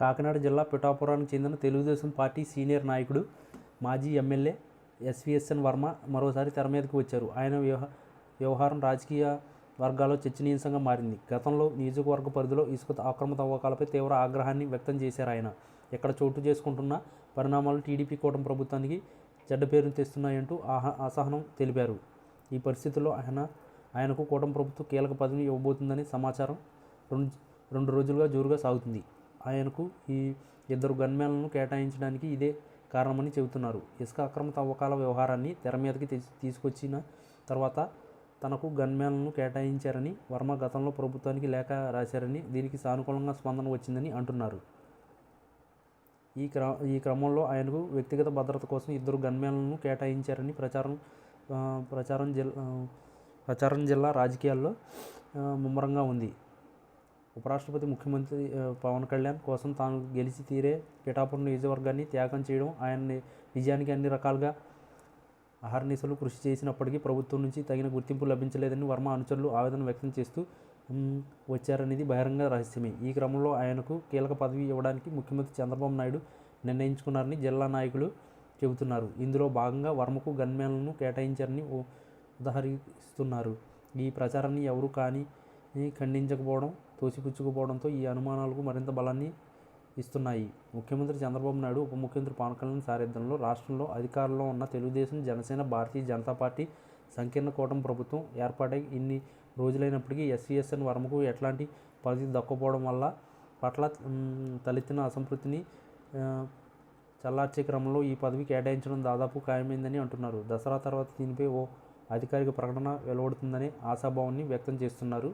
కాకినాడ జిల్లా పిఠాపురానికి చెందిన Telugu Desam party senior నాయకుడు మాజీ ఎమ్మెల్యే ఎస్విఎస్ఎన్ వర్మ మరోసారి తెర మీదకు వచ్చారు. ఆయన వ్యవహ వ్యవహారం రాజకీయ వర్గాల్లో చర్చనీయాంశంగా మారింది. గతంలో నియోజకవర్గ పరిధిలో ఇసుక ఆక్రమ తవ్వకాలపై తీవ్ర ఆగ్రహాన్ని వ్యక్తం చేశారు ఆయన. ఇక్కడ చోటు చేసుకుంటున్న పరిణామాలు టీడీపీ కూటమి ప్రభుత్వానికి చెడ్డ పేరును తెస్తున్నాయంటూ ఆహా అసహనం తెలిపారు. ఈ పరిస్థితుల్లో ఆయన ఆయనకు కూటమి ప్రభుత్వం కీలక పదవిని ఇవ్వబోతుందని సమాచారం రెండు రెండు రోజులుగా జోరుగా సాగుతుంది. ఆయనకు ఈ ఇద్దరు గన్మెన్లను కేటాయించడానికి ఇదే కారణమని చెబుతున్నారు. ఇసుక అక్రమ తవ్వకాల వ్యవహారాన్ని తెర మీదకి తీసుకొచ్చిన తర్వాత తనకు గన్మెన్లను కేటాయించారని వర్మ గతంలో ప్రభుత్వానికి లేఖ రాశారని దీనికి సానుకూలంగా స్పందన వచ్చిందని అంటున్నారు. ఈ క్ర ఈ క్రమంలో ఆయనకు వ్యక్తిగత భద్రత కోసం ఇద్దరు గన్మెన్లను కేటాయించారని ప్రచారం ప్రచారం జిల్లా ప్రచారం జిల్లా రాజకీయాల్లో ముమ్మరంగా ఉంది. ఉపరాష్ట్రపతి ముఖ్యమంత్రి పవన్ కళ్యాణ్ కోసం తాను గెలిచి తీరే పిఠాపురం నియోజకవర్గాన్ని త్యాగం చేయడం ఆయన నిజానికి అన్ని రకాలుగా అహర్నిశలు కృషి చేసినప్పటికీ ప్రభుత్వం నుంచి తగిన గుర్తింపు లభించలేదని వర్మ అనుచరులు ఆవేదన వ్యక్తం చేస్తూ వచ్చారనేది బహిరంగ రహస్యమే. ఈ క్రమంలో ఆయనకు కీలక పదవి ఇవ్వడానికి ముఖ్యమంత్రి చంద్రబాబు నాయుడు నిర్ణయించుకున్నారని జిల్లా నాయకులు చెబుతున్నారు. ఇందులో భాగంగా వర్మకు గన్మెన్లను కేటాయించారని ఉదహరిస్తున్నారు. ఈ ప్రచారాన్ని ఎవరు కానీ ఖండించకపోవడం తోసిపుచ్చుకుపోవడంతో ఈ అనుమానాలకు మరింత బలాన్ని ఇస్తున్నాయి. ముఖ్యమంత్రి చంద్రబాబు నాయుడు ఉప ముఖ్యమంత్రి పవన్ కళ్యాణ్ సారథ్యంలో రాష్ట్రంలో అధికారంలో ఉన్న తెలుగుదేశం జనసేన భారతీయ జనతా పార్టీ సంకీర్ణ కూటమి ప్రభుత్వం ఏర్పాటై ఇన్ని రోజులైనప్పటికీ ఎస్సీఎస్ఎన్ వర్మకు ఎట్లాంటి పదవి దక్కపోవడం వల్ల పట్ల తలెత్తిన అసంతృప్తిని చల్లార్చే క్రమంలో ఈ పదవి కేటాయించడం దాదాపు ఖాయమైందని అంటున్నారు. దసరా తర్వాత దీనిపై ఓ అధికారిక ప్రకటన వెలువడుతుందనే ఆశాభావాన్ని వ్యక్తం చేస్తున్నారు.